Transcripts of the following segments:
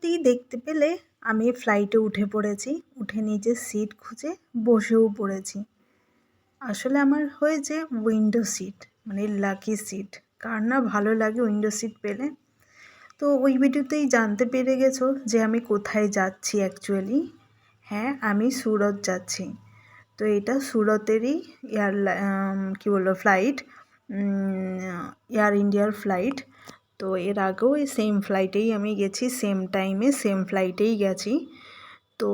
ভিডিওতেই দেখতে পেলে আমি ফ্লাইটে উঠে পড়েছি। উঠে নিজের সিট খুঁজে বসেও পড়েছি। আসলে আমার হয়েছে উইন্ডো সিট মানে লাকি সিট কার না ভালো লাগে উইন্ডো সিট পেলে? তো ওই ভিডিওতেই জানতে পেরে গেছো যে আমি কোথায় যাচ্ছি অ্যাকচুয়ালি হ্যাঁ আমি সুরত যাচ্ছি। তো এটা সুরতেরই এয়ার কী বলব ফ্লাইট এয়ার ইন্ডিয়ার ফ্লাইট তো এর আগেও এই সেম ফ্লাইটেই আমি গেছি সেম টাইমে সেম ফ্লাইটেই গেছি। তো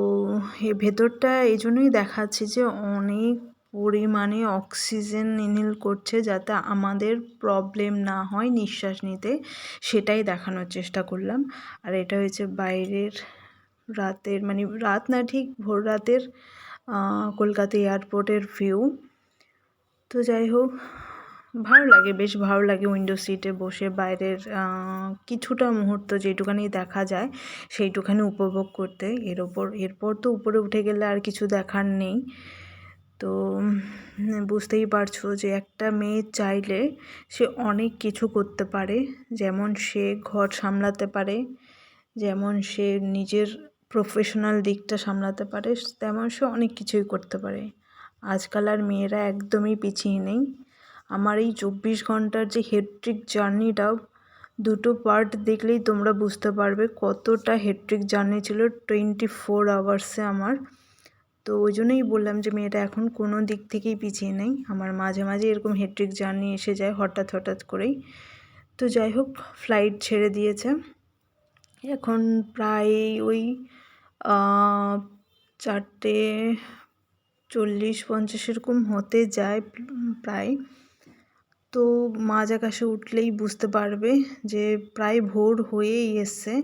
এ ভেতরটা এই জন্যই দেখাচ্ছে যে অনেক পরিমাণে অক্সিজেন ইনহেল করছে যাতে আমাদের প্রবলেম না হয় নিঃশ্বাস নিতে, সেটাই দেখানোর চেষ্টা করলাম। আর এটা হয়েছে বাইরের রাতের মানে রাত না ঠিক ভোর রাতের কলকাতা এয়ারপোর্টের ভিউ তো যাই হোক ভালো লাগে, বেশ ভালো লাগে উইন্ডো সিটে বসে বাইরের কিছুটা মুহূর্ত যেটুখানি দেখা যায় সেইটুখানি উপভোগ করতে। এর ওপর, এরপর তো উপরে উঠে গেলে আর কিছু দেখার নেই। তো বুঝতেই পারছ যে একটা মেয়ে চাইলে সে অনেক কিছু করতে পারে। যেমন সে ঘর সামলাতে পারে, যেমন সে নিজের প্রফেশনাল দিকটা সামলাতে পারে, তেমন সে অনেক কিছুই করতে পারে। আজকাল আর মেয়েরা একদমই পিছিয়ে নেই। আমার এই চব্বিশ ঘণ্টার যে হেট্রিক জার্নিটা দুটো পার্ট দেখলেই তোমরা বুঝতে পারবে কতটা হেট্রিক জার্নি ছিল টোয়েন্টি ফোর আওয়ার্সে আমার। তো ওই জন্যই বললাম যে মেয়েটা এখন কোনো দিক থেকেই পিছিয়ে নেই। আমার মাঝে মাঝে এরকম হেট্রিক জার্নি এসে যায় হঠাৎ হঠাৎ করেই। তো যাই হোক ফ্লাইট ছেড়ে দিয়েছে। এখন প্রায় ওই চারটে চল্লিশ পঞ্চাশ এরকম হতে যায়, প্রায়। তো মাঝ আকাশে উঠলেই বুঝতে পারবে যে প্রায় ভোর হয়েই এসছে।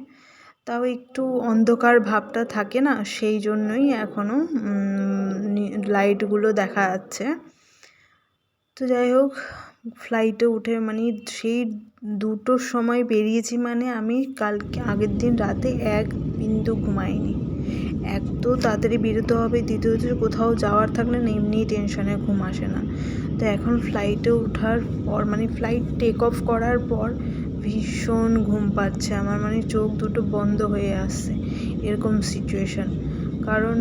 তাও একটু অন্ধকার ভাবটা থাকে না, সেই জন্যই এখনও লাইটগুলো দেখা যাচ্ছে। তো যাই হোক ফ্লাইটে উঠে মানে সেই দুটোর সময় বেরিয়েছি মানে আমি কালকে আগের দিন রাতে এক বিন্দু ঘুমাইনি। এক তো তাড়াতাড়ি বেরোতে হবে দ্বিতীয়ত কোথাও যাওয়ার থাকলে না এমনিই টেনশনে ঘুম আসে না। তো এখন ফ্লাইটে ওঠার পর মানে ফ্লাইট টেক অফ করার পর ভীষণ ঘুম পাচ্ছে আমার মানে চোখ দুটো বন্ধ হয়ে আসছে এরকম সিচুয়েশান কারণ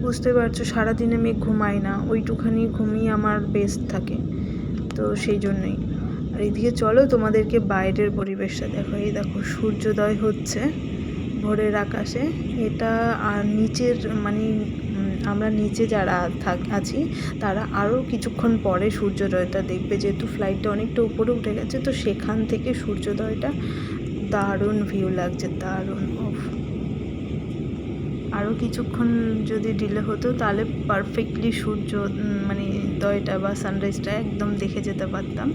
বুঝতে পারছ সারাদিন আমি ঘুমাই না, ওইটুখানি ঘুমিয়ে আমার বেস্ট থাকে। তো সেই জন্যই। আর এদিকে চলো তোমাদেরকে বাইরের পরিবেশটা দেখো, এই দেখো সূর্যোদয় হচ্ছে। ভোরের আকাশে। এটা আর নিচের মানে আমরা নিচে যারা থাক, আছি, তারা আরও কিছুক্ষণ পরে সূর্যোদয়টা দেখবে। যেহেতু ফ্লাইটটা অনেকটা উপরে উঠে গেছে, তো সেখান থেকে সূর্যোদয়টা দারুণ ভিউ লাগছে, দারুণ অফ আরও কিছুক্ষণ যদি ডিলে হতো, তাহলে পারফেক্টলি সূর্য মানে দয়টা বা সানরাইজটা একদম দেখে যেতে পারতাম।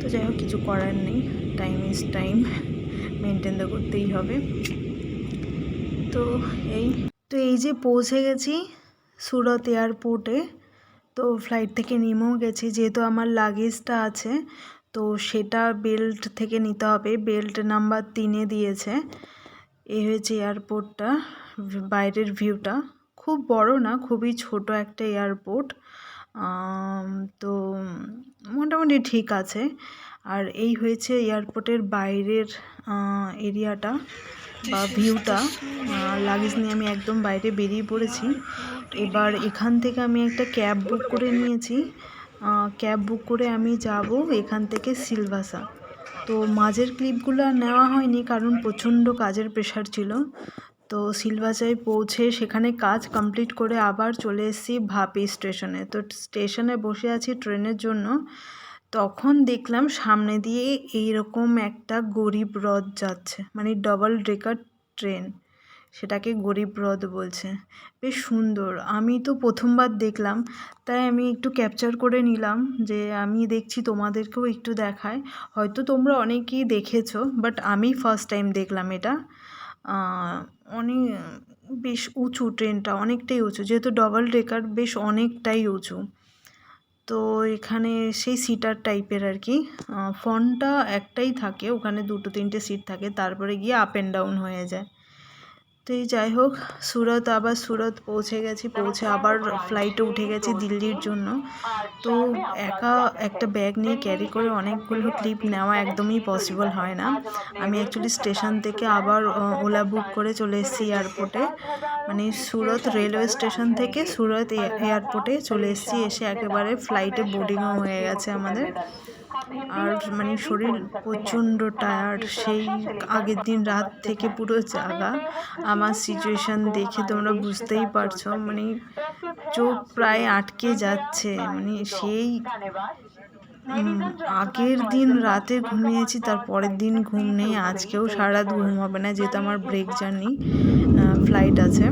তো যাই হোক, কিছু করার নেই। টাইম ইজ টাইম মেনটেন তো করতেই হবে। তো এই তো এই যে পৌঁছে গেছি সুরত এয়ারপোর্টে, তো ফ্লাইট থেকে নেমেও গেছি, যেহেতু আমার লাগেজটা আছে, তো সেটা বেল্ট থেকে নিতে হবে বেল্ট নাম্বার তিনে দিয়েছে, এ হয়েছে এয়ারপোর্টটা, বাইরের ভিউটা খুব বড় না, খুবই ছোট একটা এয়ারপোর্ট তো মোটামুটি ঠিক আছে, আর এই হয়েছে এয়ারপোর্টের বাইরের এরিয়াটা বা ভিউটা লাগেজ নিয়ে আমি একদম বাইরে বেরিয়ে পড়েছি। এবার এখান থেকে আমি একটা ক্যাব বুক করে নিয়েছি। ক্যাব বুক করে আমি যাব এখান থেকে সিলভাসা তো মাঝের ক্লিপগুলো আর নেওয়া হয়নি কারণ প্রচণ্ড কাজের প্রেশার ছিল। তো সিলভাসায় পৌঁছে সেখানে কাজ কমপ্লিট করে আবার চলে এসেছি ভাপি স্টেশনে তো স্টেশনে বসে আছি ট্রেনের জন্য। তখন দেখলাম সামনে দিয়ে এইরকম একটা গরিব রথ যাচ্ছে মানে ডবল ডেকার ট্রেন সেটাকে গরিব রথ বলছে। বেশ সুন্দর। আমি তো প্রথমবার দেখলাম, তাই আমি একটু ক্যাপচার করে নিলাম যে আমি দেখছি তোমাদেরকেও একটু দেখায়। হয়তো তোমরা অনেকেই দেখেছ বাট আমি ফার্স্ট টাইম দেখলাম এটা। অনেক, বেশ উঁচু ট্রেনটা অনেকটাই উঁচু, যেহেতু ডবল ডেকার বেশ অনেকটাই উঁচু। তো এখানে সেই সিটার টাইপের আর কি। ফোনটা একটাই থাকে, ওখানে দুটো তিনটে সিট থাকে, তারপরে গিয়ে আপ অ্যান্ড ডাউন হয়ে যায়। তো এই যাই হোক, সুরত আবার সুরত পৌঁছে গেছি, পৌঁছে আবার ফ্লাইটে উঠে গেছি দিল্লির জন্য। তো একা একটা ব্যাগ নিয়ে ক্যারি করে অনেকগুলো ক্লিপ নেওয়া একদমই পসিবল হয় না। আমি অ্যাকচুয়ালি স্টেশন থেকে আবার ওলা বুক করে চলে এসেছি এয়ারপোর্টে মানে সুরত রেলওয়ে স্টেশন থেকে সুরত এয়ারপোর্টে চলে এসেছি, এসে একেবারে ফ্লাইটে বোর্ডিংও হয়ে গেছে আমাদের। আর মানে শরীর প্রচণ্ড টায়ার্ড সেই আগের দিন রাত থেকে পুরো জাগা। আমার সিচুয়েশান দেখে তোমরা বুঝতেই পারছ মানে চোখ প্রায় আটকে যাচ্ছে মানে সেই আগের দিন রাতে ঘুমিয়েছি, তার পরের দিন ঘুম নেই, আজকেও সারা রাত ঘুম হবে না, যেহেতু আমার ব্রেক জার্নি ফ্লাইট আছে।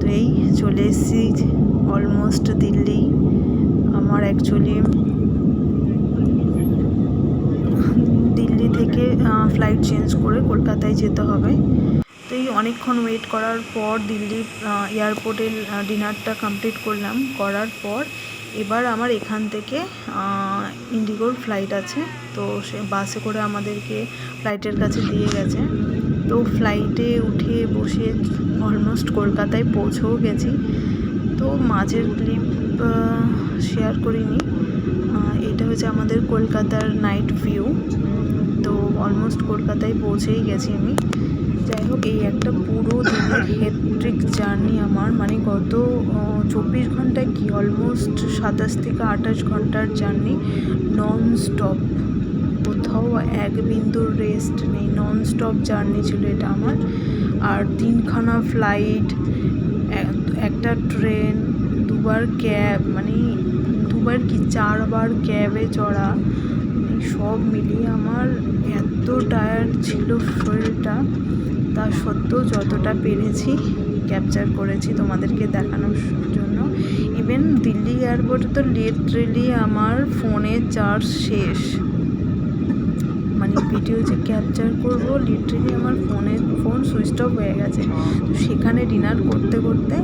তো এই চলে এসেছি অলমোস্ট দিল্লি। আমার অ্যাকচুয়ালি দিল্লি থেকে ফ্লাইট চেঞ্জ করে কলকাতায় যেতে হবে। তো এই অনেকক্ষণ ওয়েট করার পর দিল্লির এয়ারপোর্টে ডিনারটা কমপ্লিট করলাম। করার পর এবার আমার এখান থেকে ইন্ডিগোর ফ্লাইট আছে। তো সে বাসে করে আমাদেরকে ফ্লাইটের কাছে দিয়ে গেছে। তো ফ্লাইটে উঠে বসে অলমোস্ট কলকাতায় পৌঁছেও গেছি। তো মাঝের ক্লিপ শেয়ার করিনি। এটা হচ্ছে আমাদের কলকাতার নাইট ভিউ তো অলমোস্ট কলকাতায় পৌঁছেই গেছি আমি। যাই হোক, এই একটা পুরো দিনের হেট্রিক জার্নি আমার। মানে গত চব্বিশ ঘন্টায় কি? অলমোস্ট সাতাশ থেকে আঠাশ ঘণ্টার জার্নি নন স্টপ কোথাও এক বিন্দুর রেস্ট নেই। নন স্টপ জার্নি ছিল এটা আমার। আর তিনখানা ফ্লাইট একটা ট্রেন দুবার ক্যাব মানে দুবার কি? চারবার ক্যাবে চড়া। সব মিলিয়ে আমার এত টায়ার্ড ছিল শরীরটা। তা সত্ত্বেও যতটা পেরেছি ক্যাপচার করেছি তোমাদেরকে দেখানোর জন্য। ইভেন দিল্লি এয়ারপোর্টে তো লিটারেলি আমার ফোনে চার্জ শেষ। মানে ভিডিও যে ক্যাপচার করব লিটারেলি আমার ফোনের ফোন সুইচ অফ হয়ে গেছে। তো সেখানে ডিনার করতে করতে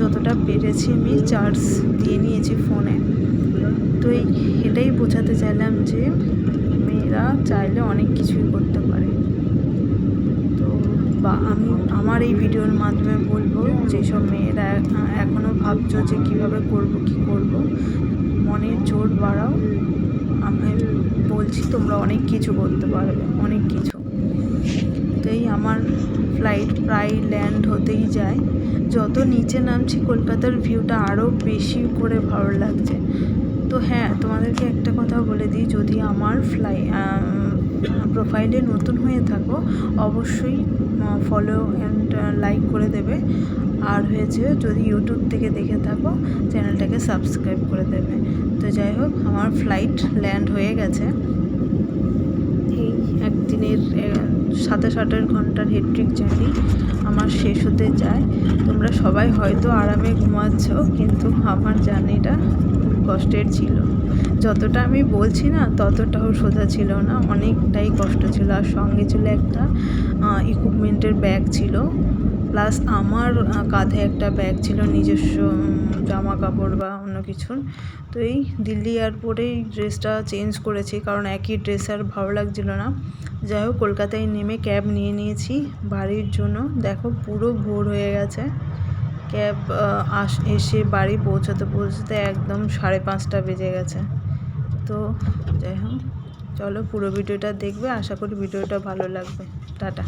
যতটা পেরেছি আমি চার্জ দিয়ে নিয়েছি ফোনে তো এই এটাই বোঝাতে চাইলাম যে মেয়েরা চাইলে অনেক কিছুই করতে পারে। তো বা আমি, আমার এই ভিডিওর মাধ্যমে বলব যেসব মেয়েরা এখনও ভাবছ যে কীভাবে করব, কি করব, মনের জোর বাড়াও। আমি বলছি তোমরা অনেক কিছু করতে পারবে, অনেক কিছু। এই আমার ফ্লাইট প্রায় ল্যান্ড হতেই যায়। যত নিচে নামছি, কলকাতার ভিউটা আরও বেশি করে ভালো লাগছে। তো হ্যাঁ তোমাদেরকে একটা কথা বলে দিই, যদি আমার ফ্লাই প্রোফাইলে নতুন হয়ে থাকো, অবশ্যই ফলো অ্যান্ড লাইক করে দেবে। আর হয়েছে, যদি ইউটিউব থেকে দেখে থাকো চ্যানেলটাকে সাবস্ক্রাইব করে দেবে। তো যাই হোক, আমার ফ্লাইট ল্যান্ড হয়ে গেছে। এই একদিনের সাতাশ আঠাশ ঘণ্টার হেট্রিক জার্নি আমার শেষ হতে যায় তোমরা সবাই হয়তো আরামে ঘুমাচ্ছ, কিন্তু আমার জার্নিটা কষ্টের ছিল। যতটা আমি বলছি না, ততটাও সোজা ছিল না, অনেকটাই কষ্ট ছিল। আর সঙ্গে ছিল একটা ইকুইপমেন্টের ব্যাগ ছিল। প্লাস আমার কাঁধে একটা ব্যাগ ছিল, নিজস্ব জামা কাপড় বা অন্য কিছুর তো এই দিল্লি এয়ারপোর্টেই ড্রেসটা চেঞ্জ করেছি, কারণ একই ড্রেস আর ভালো লাগছিল না। যাই হোক, কলকাতায় নেমে ক্যাব নিয়ে নিয়েছি, বাড়ির জন্য। দেখো, পুরো ভোর হয়ে গেছে। ক্যাব আস, এসে বাড়ি পৌঁছাতে পৌঁছাতে একদম সাড়ে পাঁচটা বেজে গেছে। তো যাই হোক, চলো পুরো ভিডিওটা দেখবে। আশা করি ভিডিওটা ভালো লাগবে। টাটা।